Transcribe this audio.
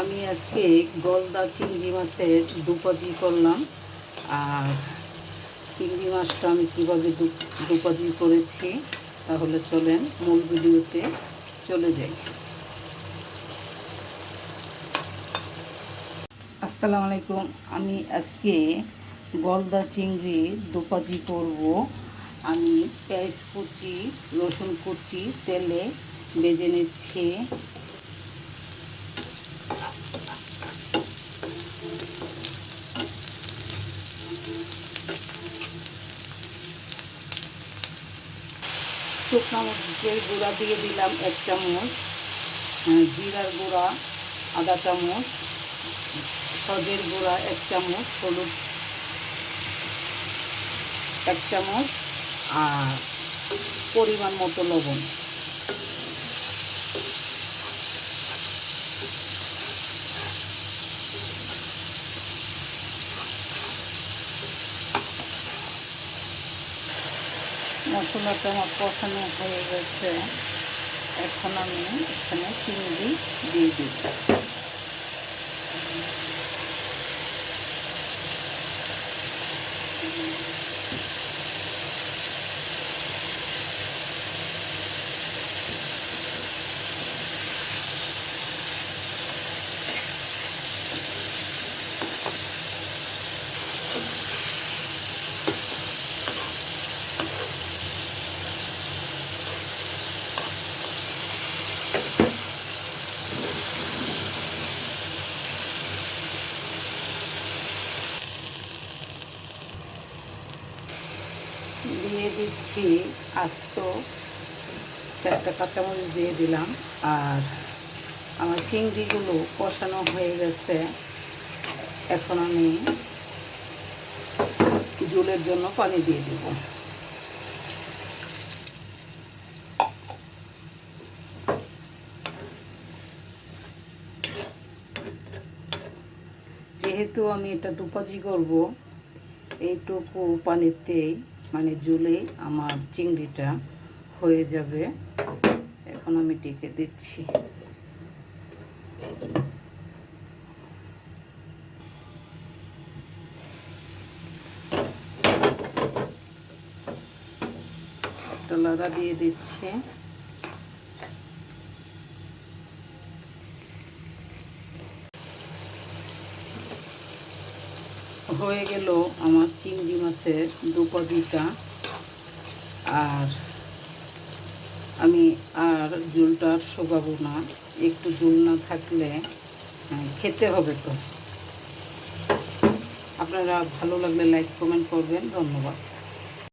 আমি আজকে গলদা চিংড়ি মাছের দুপাজি করলাম। আর চিংড়ি মাছটা আমি কীভাবে দুপাজি করেছি, তাহলে চলেন মূল ভিডিওতে চলে যাই। আসসালামু আলাইকুম, আমি আজকে গলদা চিংড়ি দুপাজি করব। আমি পেঁয়াজ কুচি, রসুন কুচি, তেলে বেজে নিচ্ছি। শুকনো মরিচের গুঁড়া দিয়ে দিলাম এক চামচ জিরার গুঁড়া আধা চামচ, সজের গুঁড়া এক চামচ, হলুদ এক চামচ, আর পরিমাণ মতো লবণ। মশলাটা আমার কষানো হয়ে গেছে। এখন আমি এখানে চিংড়ি দিয়ে দিই দিয়ে দিচ্ছি আস্ত চারটা কাঁচামরিচ দিয়ে দিলাম। আর আমার চিংড়িগুলো কষানো হয়ে গেছে। এখন আমি জলের জন্য পানি দিয়ে দেব। যেহেতু আমি এটা দুপাজি করব, এইটুকু পানিতেই মানে জুলে আমার চিংড়িটা হয়ে যাবে। এখন আমি টেকে দিচ্ছি। একটা লাদা দিয়ে দিচ্ছি। হয়ে গেল আমার চিংড়ি মাছের দুপাজিটা আর আমি আর জুলটা শোকাবো না একটু জুল না থাকলে হ্যাঁ, খেতে হবে তো। আপনারা ভালো লাগলে লাইক কমেন্ট করবেন ধন্যবাদ।